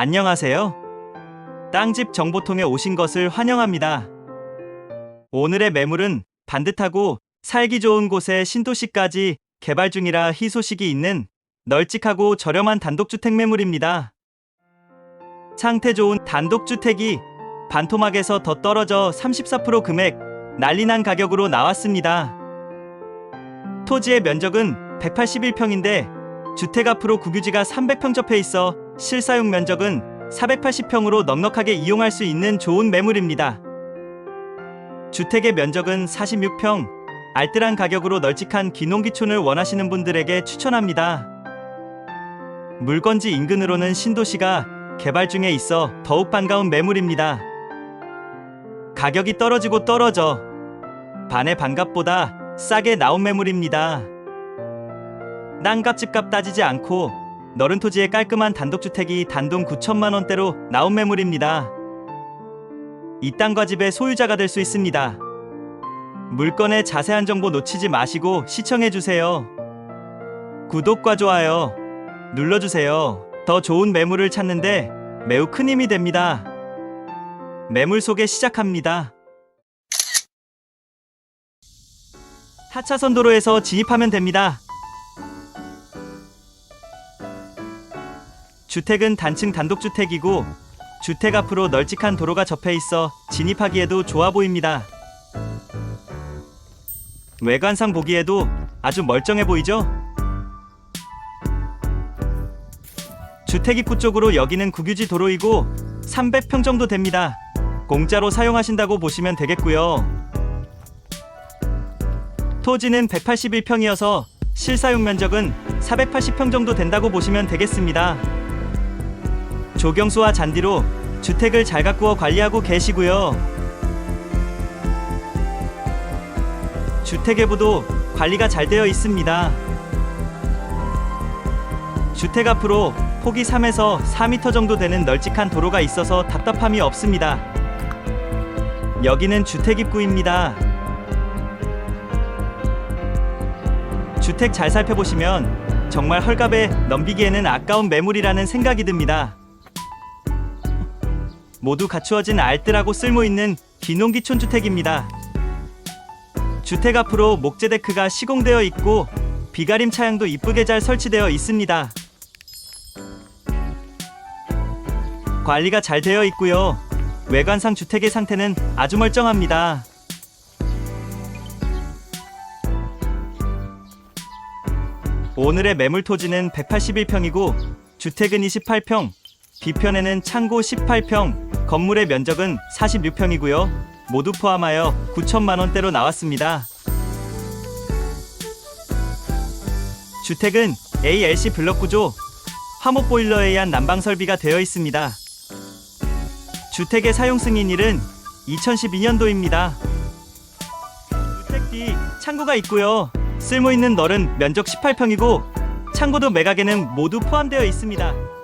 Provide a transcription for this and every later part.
안녕하세요. 땅집 정보통에 오신 것을 환영합니다. 오늘의 매물은 반듯하고 살기 좋은 곳에 신도시까지 개발 중이라 희소식이 있는 널찍하고 저렴한 단독주택 매물입니다. 상태 좋은 단독주택이 반토막에서 더 떨어져 34% 금액 난리난 가격으로 나왔습니다. 토지의 면적은 181평인데 주택 앞으로 국유지가 300평 접해 있어 실사용 면적은 480평으로 넉넉하게 이용할 수 있는 좋은 매물입니다. 주택의 면적은 46평, 알뜰한 가격으로 널찍한 기농기촌을 원하시는 분들에게 추천합니다. 물건지 인근으로는 신도시가 개발 중에 있어 더욱 반가운 매물입니다. 가격이 떨어지고 떨어져 반의 반값보다 싸게 나온 매물입니다. 땅값 집값 따지지 않고 너른 토지의 깔끔한 단독주택이 단돈 9천만 원대로 나온 매물입니다. 이 땅과 집의 소유자가 될 수 있습니다. 물건의 자세한 정보 놓치지 마시고 시청해 주세요. 구독과 좋아요 눌러주세요. 더 좋은 매물을 찾는데 매우 큰 힘이 됩니다. 매물 소개 시작합니다. 하차선 도로에서 진입하면 됩니다. 주택은 단층 단독주택이고 주택 앞으로 널찍한 도로가 접해 있어 진입하기에도 좋아 보입니다. 외관상 보기에도 아주 멀쩡해 보이죠? 주택 입구 쪽으로 여기는 국유지 도로이고 300평 정도 됩니다. 공짜로 사용하신다고 보시면 되겠고요. 토지는 181평이어서 실사용 면적은 480평 정도 된다고 보시면 되겠습니다. 조경수와 잔디로 주택을 잘 가꾸어 관리하고 계시고요. 주택외부도 관리가 잘 되어 있습니다. 주택 앞으로 폭이 3에서 4m 정도 되는 널찍한 도로가 있어서 답답함이 없습니다. 여기는 주택 입구입니다. 주택 잘 살펴보시면 정말 헐값에 넘기기에는 아까운 매물이라는 생각이 듭니다. 모두 갖추어진 알뜰하고 쓸모있는 기농기촌 주택입니다. 주택 앞으로 목재 데크가 시공되어 있고 비가림 차양도 이쁘게 잘 설치되어 있습니다. 관리가 잘 되어 있고요. 외관상 주택의 상태는 아주 멀쩡합니다. 오늘의 매물 토지는 181평이고 주택은 28평, 뒤편에는 창고 18평, 건물의 면적은 46평이고요. 모두 포함하여 9천만 원대로 나왔습니다. 주택은 ALC 블럭 구조, 화목 보일러에 의한 난방 설비가 되어 있습니다. 주택의 사용 승인일은 2012년도입니다. 주택 뒤 창고가 있고요. 쓸모 있는 널은 면적 18평이고 창고도 매각에는 모두 포함되어 있습니다.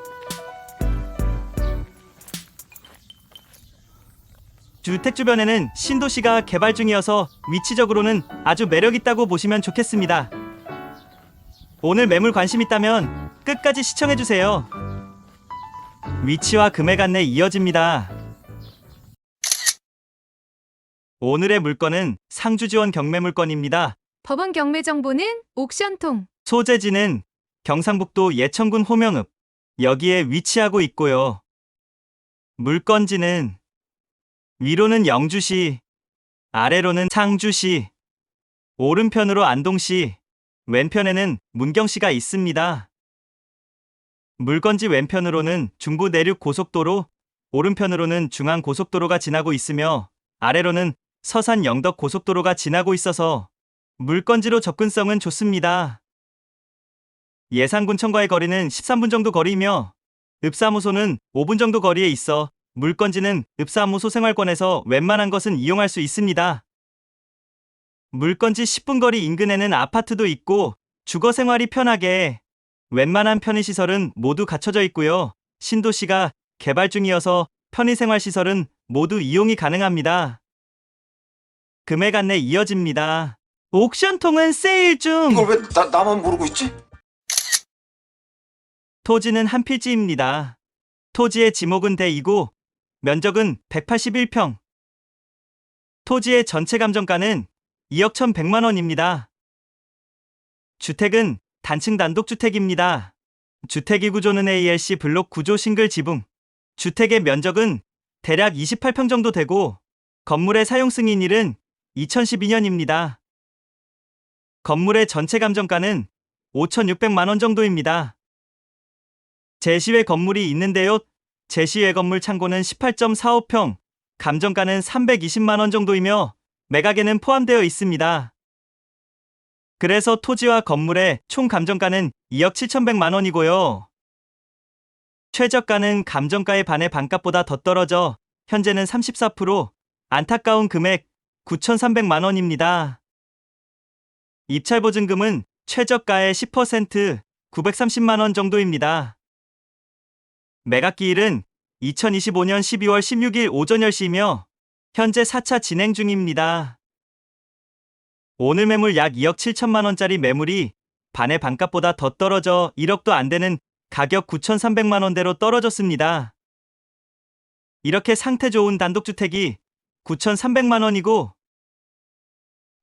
주택 주변에는 신도시가 개발 중이어서 위치적으로는 아주 매력 있다고 보시면 좋겠습니다. 오늘 매물 관심 있다면 끝까지 시청해 주세요. 위치와 금액 안내 이어집니다. 오늘의 물건은 상주 지원 경매 물건입니다. 법원 경매 정보는 옥션통. 소재지는 경상북도 예천군 호명읍 여기에 위치하고 있고요. 물건지는 위로는 영주시, 아래로는 상주시, 오른편으로 안동시, 왼편에는 문경시가 있습니다. 물건지 왼편으로는 중부 내륙 고속도로, 오른편으로는 중앙 고속도로가 지나고 있으며 아래로는 서산 영덕 고속도로가 지나고 있어서 물건지로 접근성은 좋습니다. 예산군청과의 거리는 13분 정도 거리이며 읍사무소는 5분 정도 거리에 있어 물건지는 읍사무소 생활권에서 웬만한 것은 이용할 수 있습니다. 물건지 10분 거리 인근에는 아파트도 있고 주거 생활이 편하게 웬만한 편의시설은 모두 갖춰져 있고요. 신도시가 개발 중이어서 편의생활 시설은 모두 이용이 가능합니다. 금액 안내 이어집니다. 옥션통은 세일 중! 이걸 왜 나, 나만 모르고 있지? 토지는 한 필지입니다. 토지의 지목은 대이고 면적은 181평. 토지의 전체 감정가는 2억 1,100만 원입니다. 주택은 단층 단독주택입니다. 주택의 구조는 ALC 블록 구조 싱글 지붕. 주택의 면적은 대략 28평 정도 되고 건물의 사용 승인일은 2012년입니다. 건물의 전체 감정가는 5,600만 원 정도입니다. 제시외 건물이 있는데요. 제시외 건물 창고는 18.45평, 감정가는 320만 원 정도이며 매각에는 포함되어 있습니다. 그래서 토지와 건물의 총 감정가는 2억 7,100만 원이고요. 최저가는 감정가의 반의 반값보다 더 떨어져 현재는 34% 안타까운 금액 9,300만 원입니다. 입찰 보증금은 최저가의 10% 930만 원 정도입니다. 매각 기일은 2025년 12월 16일 오전 10시이며 현재 4차 진행 중입니다. 오늘 매물 약 2억 7천만 원짜리 매물이 반의 반값보다 더 떨어져 1억도 안 되는 가격 9,300만 원대로 떨어졌습니다. 이렇게 상태 좋은 단독주택이 9,300만 원이고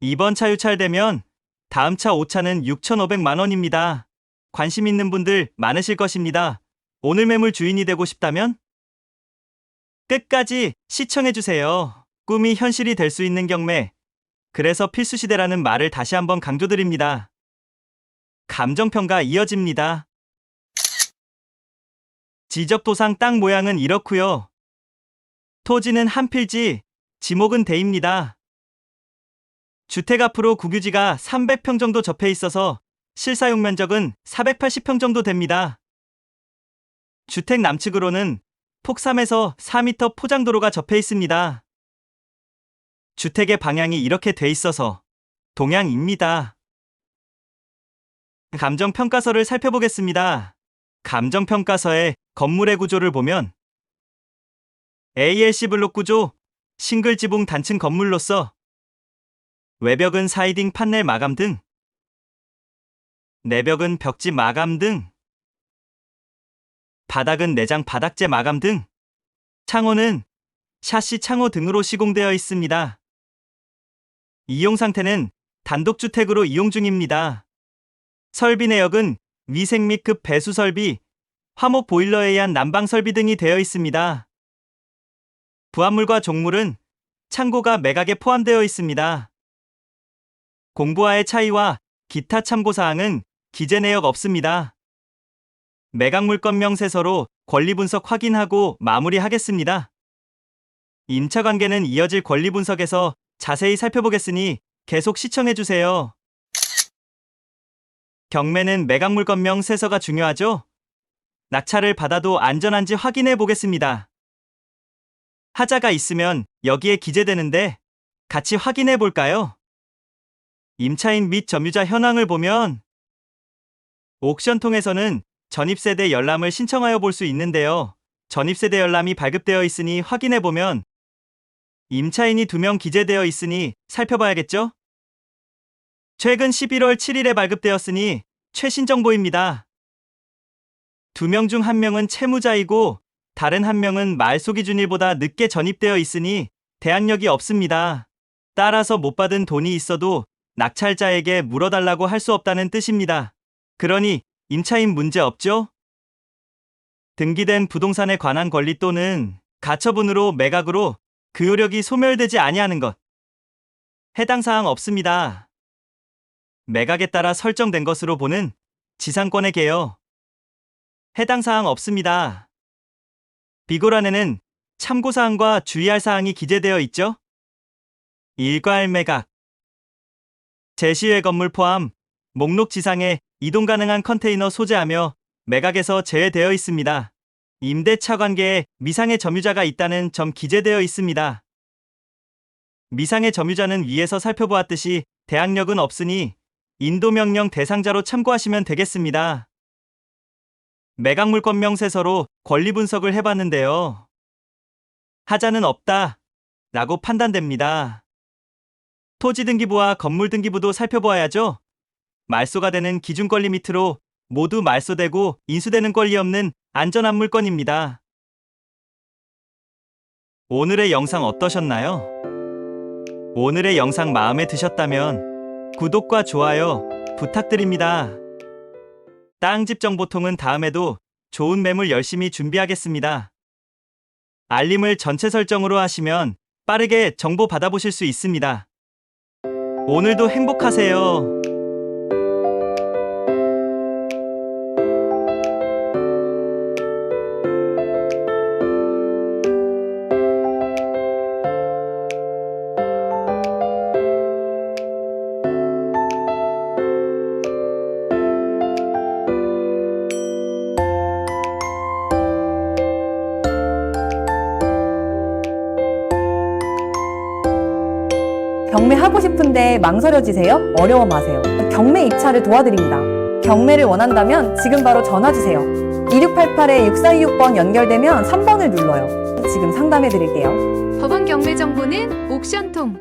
이번 차 유찰되면 다음 차 5차는 6,500만 원입니다. 관심 있는 분들 많으실 것입니다. 오늘 매물 주인이 되고 싶다면 끝까지 시청해주세요. 꿈이 현실이 될 수 있는 경매. 그래서 필수시대라는 말을 다시 한번 강조드립니다. 감정평가 이어집니다. 지적도상 땅 모양은 이렇고요. 토지는 한 필지, 지목은 대입니다. 주택 앞으로 국유지가 300평 정도 접해 있어서 실사용 면적은 480평 정도 됩니다. 주택 남측으로는 폭 3에서 4m 포장도로가 접해 있습니다. 주택의 방향이 이렇게 돼 있어서 동향입니다. 감정평가서를 살펴보겠습니다. 감정평가서의 건물의 구조를 보면 ALC 블록 구조, 싱글 지붕 단층 건물로서 외벽은 사이딩 판넬 마감 등 내벽은 벽지 마감 등 바닥은 내장 바닥재 마감 등 창호는 샤시 창호 등으로 시공되어 있습니다. 이용 상태는 단독주택으로 이용 중입니다. 설비 내역은 위생 및 급 배수 설비, 화목 보일러에 의한 난방 설비 등이 되어 있습니다. 부합물과 종물은 창고가 매각에 포함되어 있습니다. 공부와의 차이와 기타 참고사항은 기재 내역 없습니다. 매각 물건 명세서로 권리 분석 확인하고 마무리하겠습니다. 임차 관계는 이어질 권리 분석에서 자세히 살펴보겠으니 계속 시청해 주세요. 경매는 매각 물건 명세서가 중요하죠? 낙찰을 받아도 안전한지 확인해 보겠습니다. 하자가 있으면 여기에 기재되는데 같이 확인해 볼까요? 임차인 및 점유자 현황을 보면 옥션 통해서는 전입세대 열람을 신청하여 볼 수 있는데요. 전입세대 열람이 발급되어 있으니 확인해 보면 임차인이 2명 기재되어 있으니 살펴봐야겠죠? 최근 11월 7일에 발급되었으니 최신 정보입니다. 2명 중 1명은 채무자이고 다른 1명은 말소 기준일보다 늦게 전입되어 있으니 대항력이 없습니다. 따라서 못 받은 돈이 있어도 낙찰자에게 물어달라고 할 수 없다는 뜻입니다. 그러니 임차인 문제 없죠? 등기된 부동산에 관한 권리 또는 가처분으로 매각으로 그 효력이 소멸되지 아니하는 것. 해당 사항 없습니다. 매각에 따라 설정된 것으로 보는 지상권의 개요. 해당 사항 없습니다. 비고란에는 참고사항과 주의할 사항이 기재되어 있죠? 일괄 매각. 제시외 건물 포함 목록 지상에 이동 가능한 컨테이너 소재하며 매각에서 제외되어 있습니다. 임대차 관계에 미상의 점유자가 있다는 점 기재되어 있습니다. 미상의 점유자는 위에서 살펴보았듯이 대항력은 없으니 인도명령 대상자로 참고하시면 되겠습니다. 매각물권 명세서로 권리 분석을 해봤는데요. 하자는 없다. 라고 판단됩니다. 토지등기부와 건물등기부도 살펴보아야죠. 말소가 되는 기준권리 밑으로 모두 말소되고 인수되는 권리 없는 안전한 물건입니다. 오늘의 영상 어떠셨나요? 오늘의 영상 마음에 드셨다면 구독과 좋아요 부탁드립니다. 땅집 정보통은 다음에도 좋은 매물 열심히 준비하겠습니다. 알림을 전체 설정으로 하시면 빠르게 정보 받아보실 수 있습니다. 오늘도 행복하세요. 경매 하고 싶은데 망설여지세요? 어려워 마세요. 경매 입찰을 도와드립니다. 경매를 원한다면 지금 바로 전화 주세요. 2688-6426번 연결되면 3번을 눌러요. 지금 상담해 드릴게요. 법원 경매 정보는 옥션통.